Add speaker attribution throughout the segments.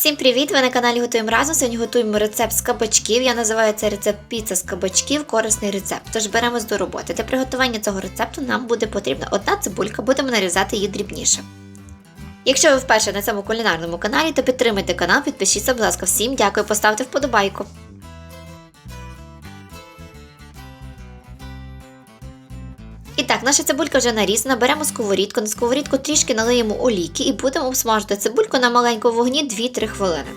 Speaker 1: Всім привіт! Ви на каналі Готуємо разом. Сьогодні готуємо рецепт з кабачків. Я називаю цей рецепт піца з кабачків, корисний рецепт. Тож беремось до роботи. Для приготування цього рецепту нам буде потрібна одна цибулька, будемо нарізати її дрібніше. Якщо ви вперше на цьому кулінарному каналі, то підтримайте канал, підпишіться, будь ласка, всім дякую, поставте вподобайку. І так, наша цибулька вже нарізана, беремо сковорідку, на сковорідку трішки налиємо олійки і будемо обсмажити цибульку на маленькому вогні 2-3 хвилини.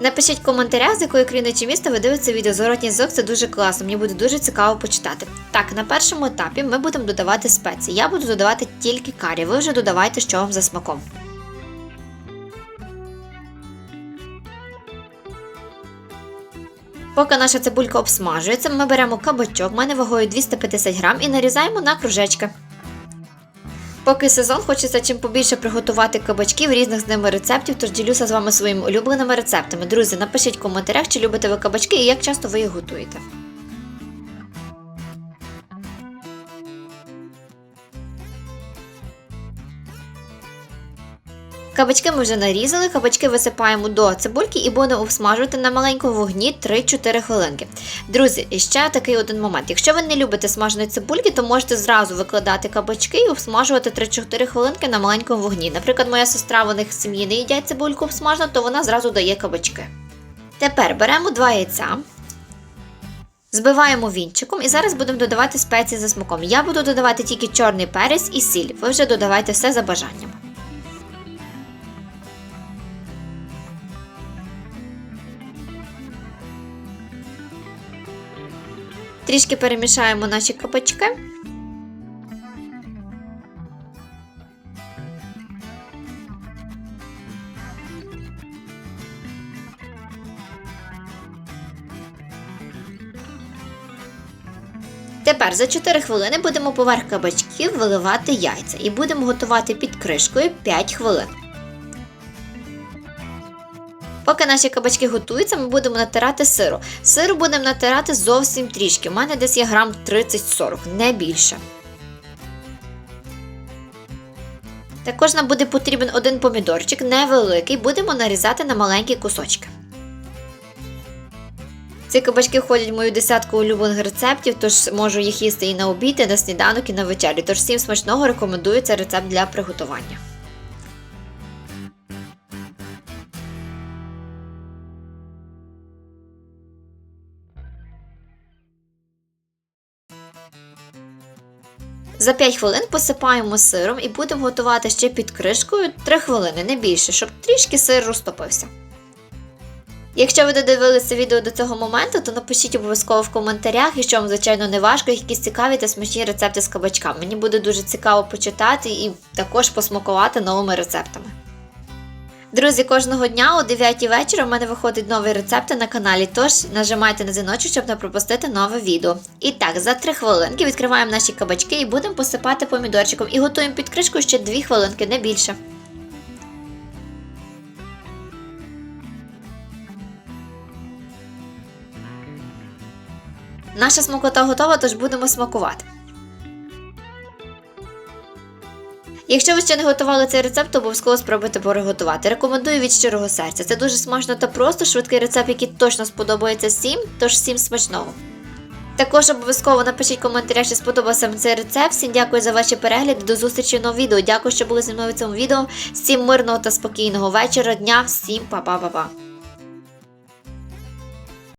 Speaker 1: Напишіть в коментарях, з якої країни чи міста ви дивитеся відео зворотній зв'язок, це дуже класно, мені буде дуже цікаво почитати. Так, на першому етапі ми будемо додавати спеції. Я буду додавати тільки карі, ви вже додавайте, що вам за смаком. Поки наша цибулька обсмажується, ми беремо кабачок, в мене вагою 250 грам, і нарізаємо на кружечки. Поки сезон хочеться чим побільше приготувати кабачків різних з ними рецептів, тож ділюся з вами своїми улюбленими рецептами. Друзі, напишіть в коментарях, чи любите ви кабачки і як часто ви їх готуєте. Кабачки ми вже нарізали, кабачки висипаємо до цибульки і будемо обсмажувати на маленькому вогні 3-4 хвилинки. Друзі, і ще такий один момент. Якщо ви не любите смаженої цибульки, то можете зразу викладати кабачки і обсмажувати 3-4 хвилинки на маленькому вогні. Наприклад, моя сестра в них в сім'ї не їдять цибульку обсмажену, то вона зразу дає кабачки. Тепер беремо 2 яйця. Збиваємо вінчиком і зараз будемо додавати спеції за смаком. Я буду додавати тільки чорний перець і сіль. Ви вже додавайте все за бажанням. Трішки перемішаємо наші кабачки. Тепер за 4 хвилини будемо поверх кабачків виливати яйця і будемо готувати під кришкою 5 хвилин. Поки наші кабачки готуються, ми будемо натирати сиру. Сиру будемо натирати зовсім трішки. У мене десь є грам 30-40, не більше. Також нам буде потрібен один помідорчик, невеликий, будемо нарізати на маленькі кусочки. Ці кабачки входять в мою десятку улюблених рецептів, тож можу їх їсти і на обід, і на сніданок, і на вечерю. Тож всім смачного рекомендую цей рецепт для приготування. За 5 хвилин посипаємо сиром і будемо готувати ще під кришкою 3 хвилини, не більше, щоб трішки сир розтопився. Якщо ви додивилися відео до цього моменту, то напишіть обов'язково в коментарях, якщо вам, звичайно, не важко, якісь цікаві та смачні рецепти з кабачками. Мені буде дуже цікаво почитати і також посмакувати новими рецептами. Друзі, кожного дня о 9 вечора в мене виходить новий рецепт на каналі, тож нажимайте на дзвіночок, щоб не пропустити нове відео. І так, за 3 хвилинки відкриваємо наші кабачки і будемо посипати помідорчиком і готуємо під кришкою ще 2 хвилинки, не більше. Наша смакота готова, тож будемо смакувати. Якщо ви ще не готували цей рецепт, то обов'язково спробуйте приготувати. Рекомендую від щирого серця. Це дуже смачно та просто швидкий рецепт, який точно сподобається всім, тож всім смачного. Також обов'язково напишіть в коментарях, чи сподобався цей рецепт. Всім дякую за ваші перегляди. До зустрічі в новому відео. Дякую, що були зі мною в цьому відео. Всім мирного та спокійного вечора, дня, всім па-па-па-па.